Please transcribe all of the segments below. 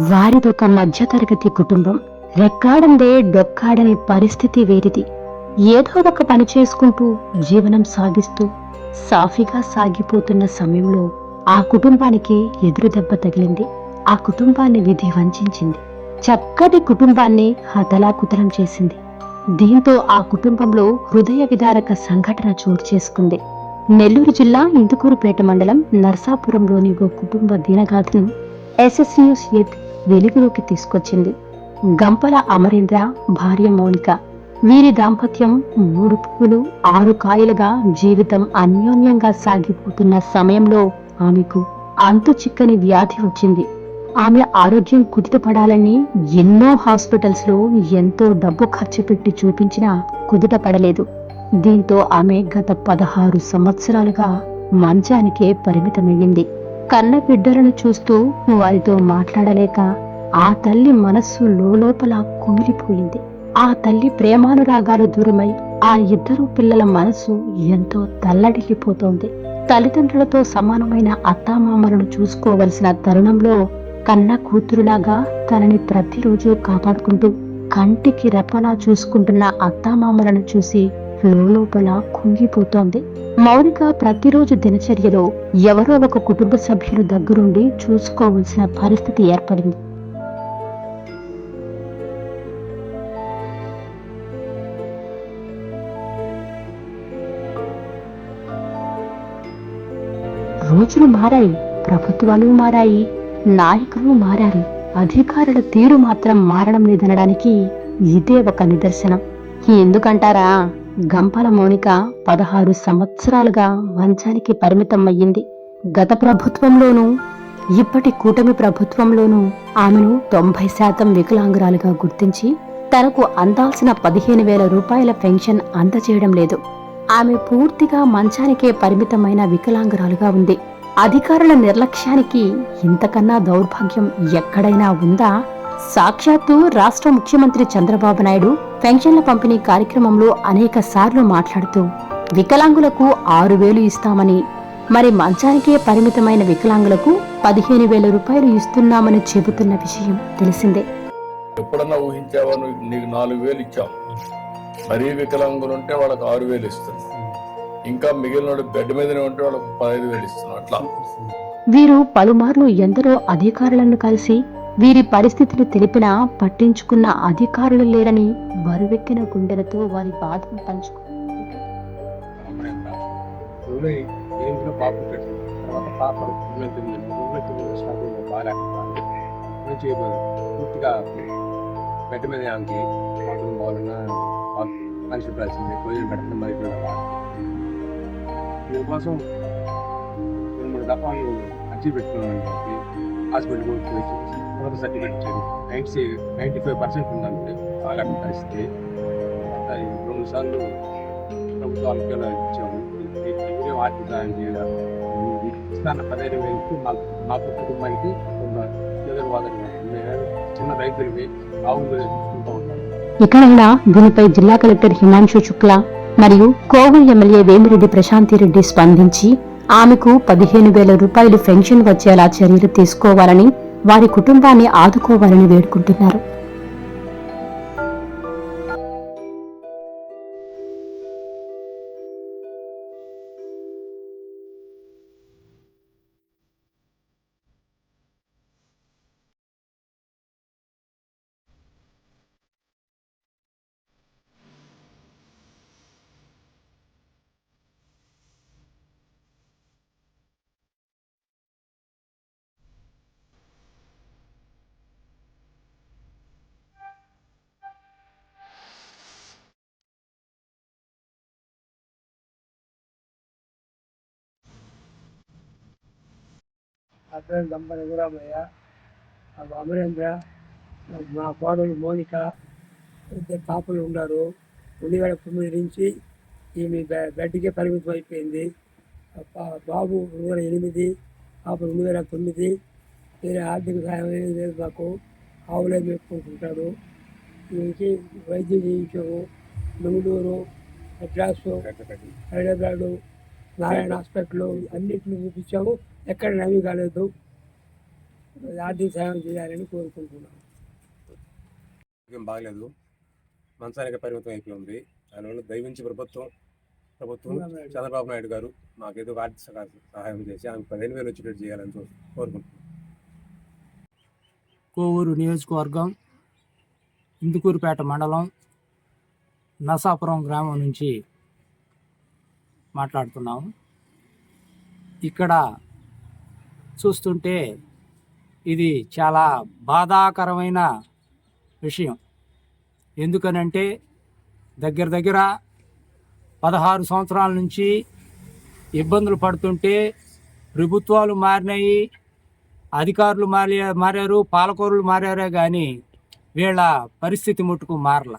వారిదొక మధ్యతరగతి కుటుంబం రెక్కాడందే డొక్కాడని పరిస్థితి వేరిది. ఏదో ఒక పని చేసుకుంటూ జీవనం సాగిస్తూ సాఫీగా సాగిపోతున్న సమయంలో ఆ కుటుంబానికి ఎదురు దెబ్బ తగిలింది. ఆ కుటుంబాన్ని విధి వంచింది చక్కటి కుటుంబాన్ని హతలాకుతలం చేసింది. దీంతో ఆ కుటుంబంలో హృదయ విదారక సంఘటన చోటు చేసుకుంది. నెల్లూరు జిల్లా ఇందుకూరుపేట మండలం నర్సాపురంలోని ఓ కుటుంబ దినగాథను ఎస్ఎస్ న్యూస్ ఎయిట్ వెలుగులోకి తీసుకొచ్చింది. గంపల అమరేంద్ర భార్య మౌనిక. వీరి దాంపత్యం మూడు పువ్వులు ఆరు కాయలుగా జీవితం అన్యోన్యంగా సాగిపోతున్న సమయంలో ఆమెకు అంతు చిక్కని వ్యాధి వచ్చింది. ఆమె ఆరోగ్యం కుదుటపడాలని ఎన్నో హాస్పిటల్స్లో ఎంతో డబ్బు ఖర్చు పెట్టి చూపించినా కుదుటపడలేదు. దీంతో ఆమె గత పదహారు సంవత్సరాలుగా మంచానికే పరిమితమయ్యింది. కన్న బిడ్డలను చూస్తూ వారితో మాట్లాడలేక ఆ తల్లి మనస్సు లోపల కుమిలిపోయింది. ఆ తల్లి ప్రేమానురాగాలు దూరమై ఆ ఇద్దరు పిల్లల మనసు ఎంతో తల్లడిల్లిపోతోంది. తల్లిదండ్రులతో సమానమైన అత్తామామలను చూసుకోవలసిన తరుణంలో కన్న కూతురులాగా తనని ప్రతిరోజు కాపాడుకుంటూ కంటికి రెప్పలా చూసుకుంటున్న అత్తామామలను చూసి లోపల కుంగిపోతోంది. మౌనిక ప్రతిరోజు దినచర్యలో ఎవరో ఒక కుటుంబ సభ్యులు దగ్గరుండి చూసుకోవలసిన పరిస్థితి ఏర్పడింది. రోజులు మారాయి ప్రభుత్వాలు మారాయి నాయకులు మారారు. అధికారుల తీరు మాత్రం మారడం లేదనడానికి ఇదే ఒక నిదర్శనం. ఎందుకంటారా? గంపల మౌనిక పదహారు సంవత్సరాలుగా మంచానికి పరిమితం అయ్యింది గత ప్రభుత్వంలోనూ ఇప్పటి కూటమి ప్రభుత్వంలోనూ ఆమెను తొంభై శాతం వికలాంగురాలుగా గుర్తించి తనకు అందాల్సిన పదిహేను వేల రూపాయల పెన్షన్ అందచేయడం లేదు. ఆమె పూర్తిగా మంచానికే పరిమితమైన వికలాంగురాలుగా ఉంది. అధికారుల నిర్లక్ష్యానికి ఇంతకన్నా దౌర్భాగ్యం ఎక్కడైనా ఉందా? సాక్షాత్తు రాష్ట్ర ముఖ్యమంత్రి చంద్రబాబు నాయుడు పెన్షన్ల పంపిణీ కార్యక్రమంలో అనేక సార్లు మాట్లాడుతూ వికలాంగులకు ఆరు వేలు ఇస్తామని మరి మంచానికే పరిమితమైన వికలాంగులకు పదిహేను వేల రూపాయలు ఇస్తున్నామని చెబుతున్న విషయం తెలిసిందే. ఎప్పుడన్నా ఊహించావా? నీకు నాలుగు వేలు ఇచ్చాం. మరీ వికలాంగులు ఉంటే వాళ్ళకి ఆరు వేలు ఇస్తున్నాం. ఇంకా మిగిలిన బెడ్ మీదనే ఉంటే వాళ్ళకి పదహైదు వేలు ఇస్తున్నాం. అట్లా. వీరు పలుమార్లు ఎందరో అధికారులను కలిసి వీరి పరిస్థితిని తెలిపినా పట్టించుకున్న అధికారులు లేరని బరువెక్కిన గుండెలతో వారి బాధను పంచుకున్నారు. పూర్తిగా బెడ్ మీద ఆమెకి బాత్రూమ్ మనిషి పెట్టాల్సిందే పెట్టడం బయట దీనికోసం రెండు మూడు దఫాలు అర్జీ పెట్టుకున్నాను చెప్పి హాస్పిటల్ కూడా పోయి మొదటి సర్టిఫికేట్ ఇచ్చారు నైంటీ నైంటీ ఫైవ్ పర్సెంట్ ఉందంటే అలాంటి పరిస్థితి అది రెండు సార్లు ప్రభుత్వాలకు కూడా ఇచ్చాము. మీరే ఆర్థిక సాయం చేయాలి? ఇస్తాన పదహైదు వేలకి మాకు మాకు కుటుంబానికి చిన్న రైతులకి ఆవులు చూసుకుంటూ ఉంటాం. ఇకనైనా దీనిపై జిల్లా కలెక్టర్ హిమాంశు శుక్లా మరియు కోవల్ ఎమ్మెల్యే వేమిరెడ్డి ప్రశాంతిరెడ్డి స్పందించి ఆమెకు పదిహేను వేల రూపాయలు పెన్షన్ వచ్చేలా చర్యలు తీసుకోవాలని వారి కుటుంబాన్ని ఆదుకోవాలని వేడుకుంటున్నారు. అతను దంపతి గురామయ్య నాకు అమరేంద్ర మా కోడలు మోనిక ఇద్దరు పాపలు ఉన్నారు. ఉల్లిగడ తొమ్మిది నుంచి ఈమె బెడ్కే పరిమితం అయిపోయింది. బాబు రెండు వేల ఎనిమిది పాప రెండు వేల తొమ్మిది. వేరే ఆర్థిక సహాయం ఏమీ లేదు మాకు. ఆవులే మేపుకుంటుంటాడు ఈమెకి వైద్యం చేయించాము. బెంగళూరు మెడ్రాసు హైదరాబాదు నారాయణ హాస్పిటల్ అన్నింటిని చూపించాము. ఎక్కడ నయం కాలేదు. ఆర్థిక సాయం చేయాలని కోరుకుంటున్నాను ఏం బాగలేదు. మంచానికి పరిమితం అయిపోయి ఉంది. దానివల్ల దయవించి ప్రభుత్వం ప్రభుత్వం చంద్రబాబు నాయుడు గారు మాకేదో ఆర్థిక సహా- సహాయం చేసి ఆమె పదిహేను వేలు వచ్చేటట్టు చేయాలని చూ- కోరుకుంటున్నాం. కోవూరు నియోజకవర్గం ఇందుకూరుపేట మండలం నసాపురం గ్రామం నుంచి మాట్లాడుతున్నాము. ఇక్కడ చూస్తుంటే ఇది చాలా బాధాకరమైన విషయం. ఎందుకనంటే దగ్గర దగ్గర పదహారు సంవత్సరాల నుంచి ఇబ్బందులు పడుతుంటే ప్రభుత్వాలు మారినాయి అధికారులు మారి మారారు పాలకూరులు మారారే కానీ వీళ్ళ పరిస్థితి ముట్టుకు మారల.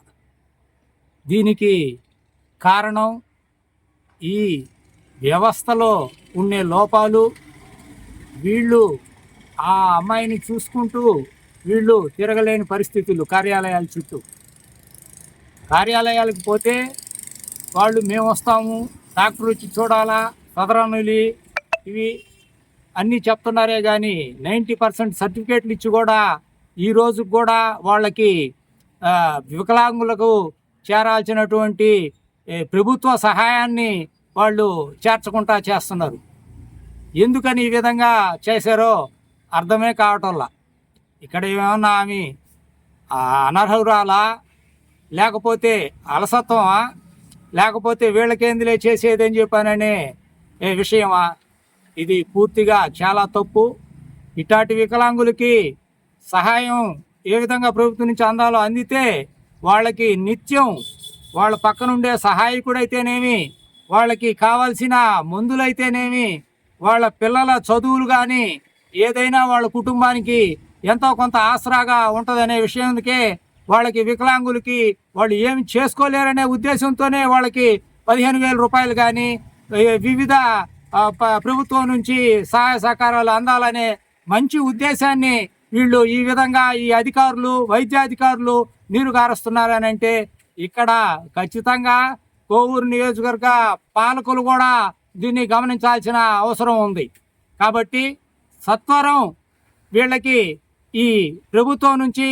దీనికి కారణం ఈ వ్యవస్థలో ఉండే లోపాలు వీళ్ళు ఆ అమ్మాయిని చూసుకుంటూ వీళ్ళు తిరగలేని పరిస్థితులు కార్యాలయాల చుట్టూ. కార్యాలయాలకు పోతే వాళ్ళు మేము వస్తాము డాక్టర్ వచ్చి చూడాలా సదరనులి ఇవి అన్నీ చెప్తున్నారే కానీ నైంటీ పర్సెంట్ సర్టిఫికేట్లు ఇచ్చి కూడా ఈ కూడా వాళ్ళకి వికలాంగులకు చేరాల్సినటువంటి ప్రభుత్వ సహాయాన్ని వాళ్ళు చేర్చకుండా చేస్తున్నారు. ఎందుకని ఈ విధంగా చేశారో అర్థమే కావటంలా. ఇక్కడ ఏమన్నా ఆమె అనర్హురాలా? లేకపోతే అలసత్వమా? లేకపోతే వీళ్ళకేందిలే చేసేదని చెప్పాననే ఏ విషయమా? ఇది పూర్తిగా చాలా తప్పు. ఇట్లాంటి వికలాంగులకి సహాయం ఏ విధంగా ప్రభుత్వం నుంచి అందాలో అందితే వాళ్ళకి నిత్యం వాళ్ళ పక్కనుండే సహాయకుడైతేనేమి వాళ్ళకి కావాల్సిన మందులైతేనేమి వాళ్ళ పిల్లల చదువులు కానీ ఏదైనా వాళ్ళ కుటుంబానికి ఎంతో కొంత ఆసరాగా ఉంటుందనే విషయానికే వాళ్ళకి వికలాంగులకి వాళ్ళు ఏమి చేసుకోలేరనే ఉద్దేశంతోనే వాళ్ళకి పదిహేను వేల రూపాయలు కానీ వివిధ ప్రభుత్వం నుంచి సహాయ సహకారాలు అందాలనే మంచి ఉద్దేశాన్ని వీళ్ళు ఈ విధంగా ఈ అధికారులు వైద్యాధికారులు నీరు గారుస్తున్నారని అంటే ఇక్కడ ఖచ్చితంగా కోవూరు నియోజకవర్గ పాలకులు కూడా దీన్ని గమనించాల్సిన అవసరం ఉంది. కాబట్టి సత్వరం వీళ్ళకి ఈ ప్రభుత్వం నుంచి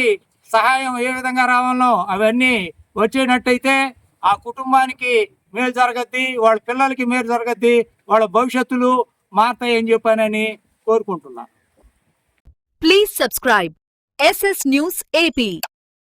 సహాయం ఏ విధంగా రావాలో అవన్నీ వచ్చేటట్టయితే ఆ కుటుంబానికి మేలు జరగద్ది వాళ్ళ పిల్లలకి మేలు జరగద్ది వాళ్ళ భవిష్యత్తులు మారుతాయని చెప్పానని కోరుకుంటున్నాను please subscribe SS news AP